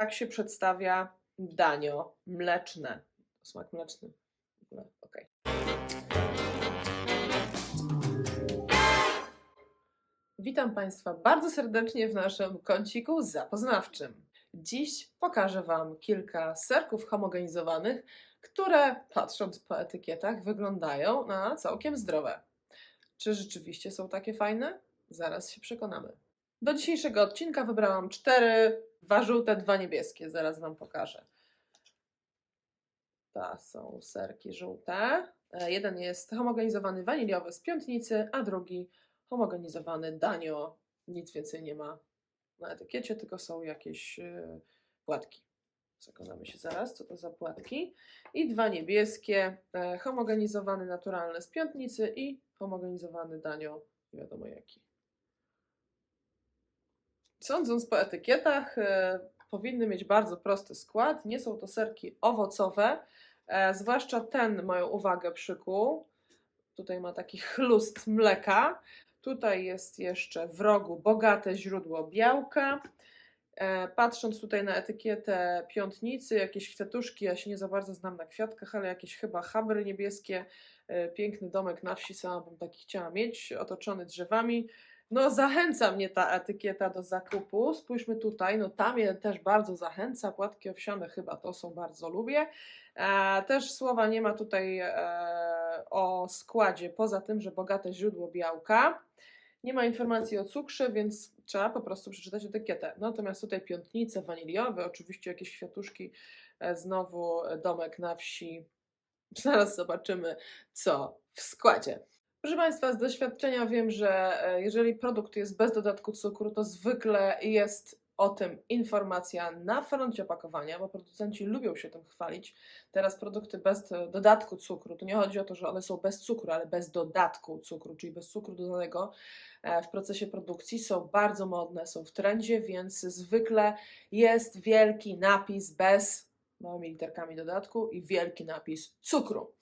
Tak się przedstawia danio mleczne. Smak mleczny. Ogóle, okej. Witam Państwa bardzo serdecznie w naszym kąciku zapoznawczym. Dziś pokażę Wam kilka serków homogenizowanych, które patrząc po etykietach wyglądają na całkiem zdrowe. Czy rzeczywiście są takie fajne? Zaraz się przekonamy. Do dzisiejszego odcinka wybrałam cztery, dwa żółte, dwa niebieskie. Zaraz Wam pokażę. To są serki żółte. E, Jeden jest homogenizowany waniliowy z piątnicy, a drugi homogenizowany danio. Nic więcej nie ma na etykiecie, tylko są jakieś e, płatki. Przekonamy się zaraz, co to za płatki. I dwa niebieskie, e, homogenizowany naturalny z piątnicy i homogenizowany danio, nie wiadomo jaki. Sądząc po etykietach, e, powinny mieć bardzo prosty skład. Nie są to serki owocowe, e, zwłaszcza ten moją uwagę przykuł. Tutaj ma taki chlust mleka. Tutaj jest jeszcze w rogu bogate źródło białka. E, Patrząc tutaj na etykietę piątnicy, jakieś kwiatuszki, ja się nie za bardzo znam na kwiatkach, ale jakieś chyba chabry niebieskie, piękny domek na wsi, sama bym taki chciała mieć, otoczony drzewami. No zachęca mnie ta etykieta do zakupu. Spójrzmy tutaj, no tam mnie też bardzo zachęca, płatki owsiane chyba to są, bardzo lubię. E, też słowa nie ma tutaj e, o składzie, poza tym, że bogate źródło białka. Nie ma informacji o cukrze, więc trzeba po prostu przeczytać etykietę. Natomiast tutaj piątnice waniliowe, oczywiście jakieś kwiatuszki, e, znowu domek na wsi. Zaraz zobaczymy, co w składzie. Proszę Państwa, z doświadczenia wiem, że e, jeżeli produkt jest bez dodatku cukru, to zwykle jest o tym informacja na froncie opakowania, bo producenci lubią się tym chwalić. Teraz produkty bez e, dodatku cukru, to nie chodzi o to, że one są bez cukru, ale bez dodatku cukru, czyli bez cukru dodanego e, w procesie produkcji, są bardzo modne, są w trendzie, więc zwykle jest wielki napis bez małymi literkami dodatku i wielki napis cukru.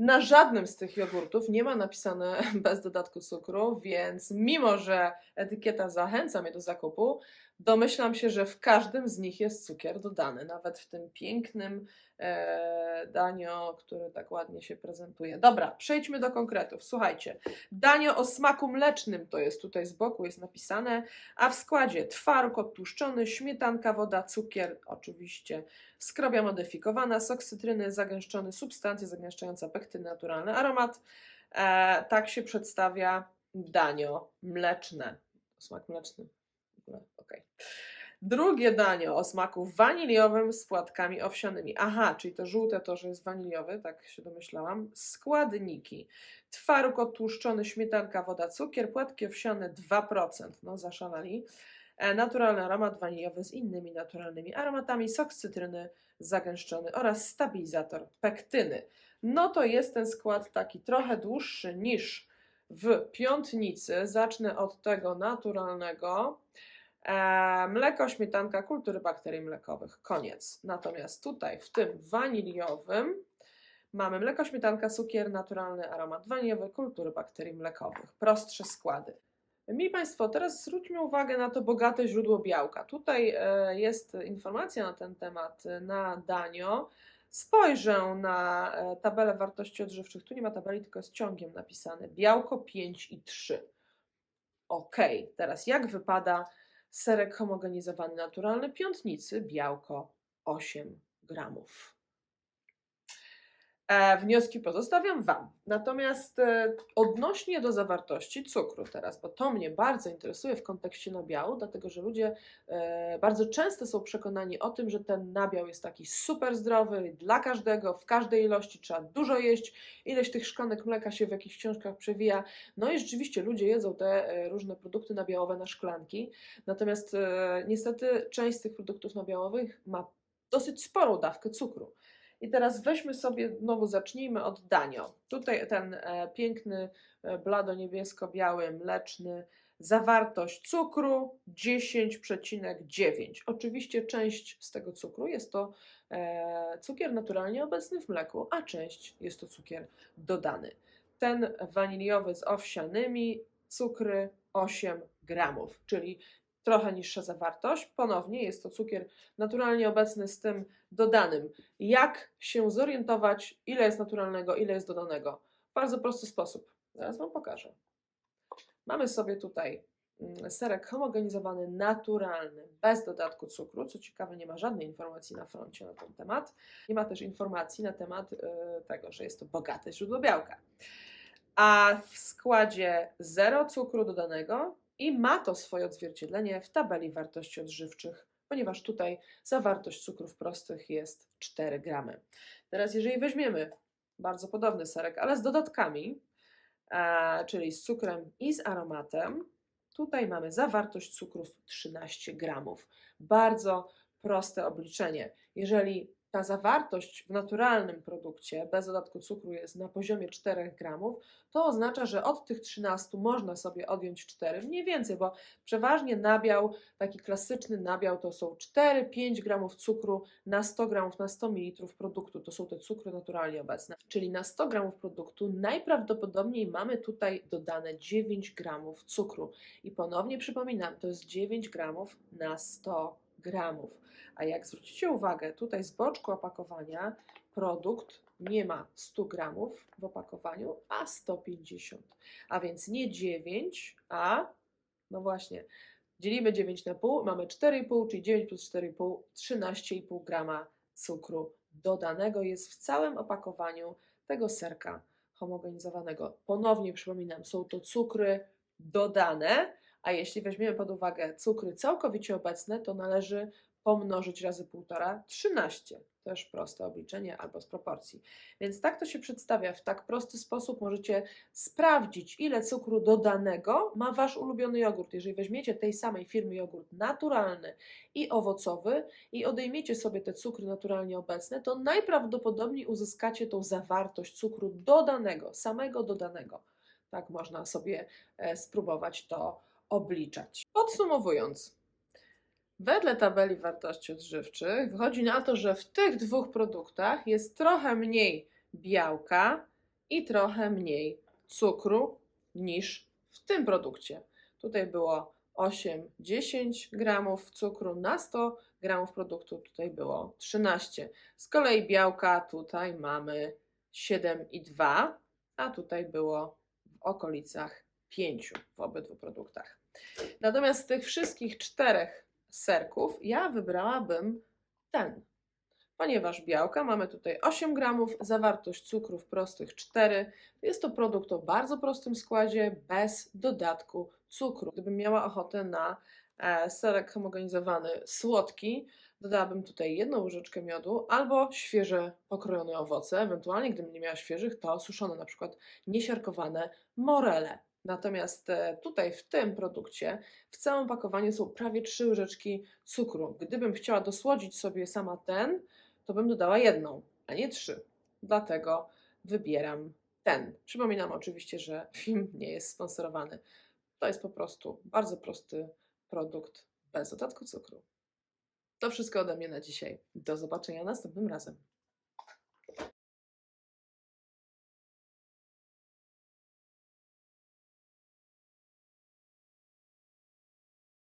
Na żadnym z tych jogurtów nie ma napisane bez dodatku cukru, więc mimo, że etykieta zachęca mnie do zakupu, domyślam się, że w każdym z nich jest cukier dodany, nawet w tym pięknym danio, które tak ładnie się prezentuje. Dobra, przejdźmy do konkretów. Słuchajcie, danio o smaku mlecznym to jest tutaj z boku, jest napisane, a w składzie twaróg odtłuszczony, śmietanka, woda, cukier, oczywiście skrobia modyfikowana, sok cytryny, zagęszczony, substancje zagęszczająca pektyny, naturalny aromat. E, tak się przedstawia danio mleczne. Smak mleczny. Okej. Drugie danie o smaku waniliowym z płatkami owsianymi. Aha, czyli to żółte to, że jest waniliowy, tak się domyślałam. Składniki. Twaróg odtłuszczony, śmietanka, woda, cukier, płatki owsiane 2%. No, zaszalali. E, Naturalny aromat waniliowy z innymi naturalnymi aromatami, sok z cytryny zagęszczony oraz stabilizator pektyny. No to jest ten skład taki trochę dłuższy niż w piątnicy. Zacznę od tego naturalnego. E, mleko, śmietanka, kultury bakterii mlekowych. Koniec. Natomiast tutaj w tym waniliowym mamy mleko, śmietanka, cukier, naturalny aromat waniliowy, kultury bakterii mlekowych. Prostsze składy. Mili Państwo, teraz zwróćmy uwagę na to bogate źródło białka. Tutaj e, jest informacja na ten temat e, na Danio. Spojrzę na tabelę wartości odżywczych. Tu nie ma tabeli, tylko jest ciągiem napisane. Białko 5 i 3. Ok, teraz jak wypada serek homogenizowany naturalny piątnicy? Białko 8 gramów. E, wnioski pozostawiam Wam. Natomiast e, odnośnie do zawartości cukru teraz, bo to mnie bardzo interesuje w kontekście nabiału, dlatego że ludzie e, bardzo często są przekonani o tym, że ten nabiał jest taki super zdrowy dla każdego, w każdej ilości trzeba dużo jeść, ileś tych szklanek mleka się w jakichś książkach przewija. No i rzeczywiście ludzie jedzą te różne produkty nabiałowe na szklanki, natomiast niestety część z tych produktów nabiałowych ma dosyć sporą dawkę cukru. I teraz weźmy sobie, znowu zacznijmy od danio. Tutaj ten e, piękny, e, blado-niebiesko-biały, mleczny, zawartość cukru 10,9. Oczywiście część z tego cukru jest to e, cukier naturalnie obecny w mleku, a część jest to cukier dodany. Ten waniliowy z owsianymi, cukry 8 gramów, czyli trochę niższa zawartość. Ponownie jest to cukier naturalnie obecny z tym dodanym. Jak się zorientować, ile jest naturalnego, ile jest dodanego? Bardzo prosty sposób. Zaraz Wam pokażę. Mamy sobie tutaj mm, serek homogenizowany, naturalny, bez dodatku cukru. Co ciekawe, nie ma żadnej informacji na froncie na ten temat. Nie ma też informacji na temat y, tego, że jest to bogate źródło białka. A w składzie zero cukru dodanego i ma to swoje odzwierciedlenie w tabeli wartości odżywczych, ponieważ tutaj zawartość cukrów prostych jest 4 gramy. Teraz, jeżeli weźmiemy bardzo podobny serek, ale z dodatkami, e, czyli z cukrem i z aromatem, tutaj mamy zawartość cukrów 13 gramów. Bardzo proste obliczenie. Jeżeli ta zawartość w naturalnym produkcie bez dodatku cukru jest na poziomie 4 gramów, to oznacza, że od tych 13 można sobie odjąć 4, mniej więcej, bo przeważnie nabiał, taki klasyczny nabiał to są 4-5 gramów cukru na 100 gramów, na 100 ml produktu. To są te cukry naturalnie obecne. Czyli na 100 gramów produktu najprawdopodobniej mamy tutaj dodane 9 gramów cukru. I ponownie przypominam, to jest 9 gramów na 100 gramów. A jak zwrócicie uwagę, tutaj z boczku opakowania produkt nie ma 100 gramów w opakowaniu, a 150. A więc nie 9, a no właśnie, dzielimy 9 na pół, mamy 4,5, czyli 9 plus 4,5, 13,5 grama cukru dodanego jest w całym opakowaniu tego serka homogenizowanego. Ponownie przypominam, są to cukry dodane, a jeśli weźmiemy pod uwagę cukry całkowicie obecne, to należy pomnożyć razy 1,5, 13. Też proste obliczenie albo z proporcji. Więc tak to się przedstawia. W tak prosty sposób możecie sprawdzić, ile cukru dodanego ma Wasz ulubiony jogurt. Jeżeli weźmiecie tej samej firmy jogurt naturalny i owocowy i odejmiecie sobie te cukry naturalnie obecne, to najprawdopodobniej uzyskacie tą zawartość cukru dodanego, samego dodanego. Tak można sobie e, spróbować to obliczać. Podsumowując, wedle tabeli wartości odżywczych wychodzi na to, że w tych dwóch produktach jest trochę mniej białka i trochę mniej cukru niż w tym produkcie. Tutaj było 8-10 gramów cukru na 100 gramów produktu, tutaj było 13. Z kolei białka tutaj mamy 7,2, a tutaj było w okolicach 5 w obydwu produktach. Natomiast z tych wszystkich czterech serków ja wybrałabym ten, ponieważ białka mamy tutaj 8 gramów, zawartość cukrów prostych 4. Jest to produkt o bardzo prostym składzie, bez dodatku cukru. Gdybym miała ochotę na e, serek homogenizowany słodki, dodałabym tutaj jedną łyżeczkę miodu albo świeże pokrojone owoce, ewentualnie gdybym nie miała świeżych, to suszone na przykład niesiarkowane morele. Natomiast e, tutaj w tym produkcie w całym pakowaniu są prawie 3 łyżeczki cukru. Gdybym chciała dosłodzić sobie sama ten, to bym dodała jedną, a nie trzy. Dlatego wybieram ten. Przypominam oczywiście, że film nie jest sponsorowany. To jest po prostu bardzo prosty produkt bez dodatku cukru. To wszystko ode mnie na dzisiaj. Do zobaczenia następnym razem.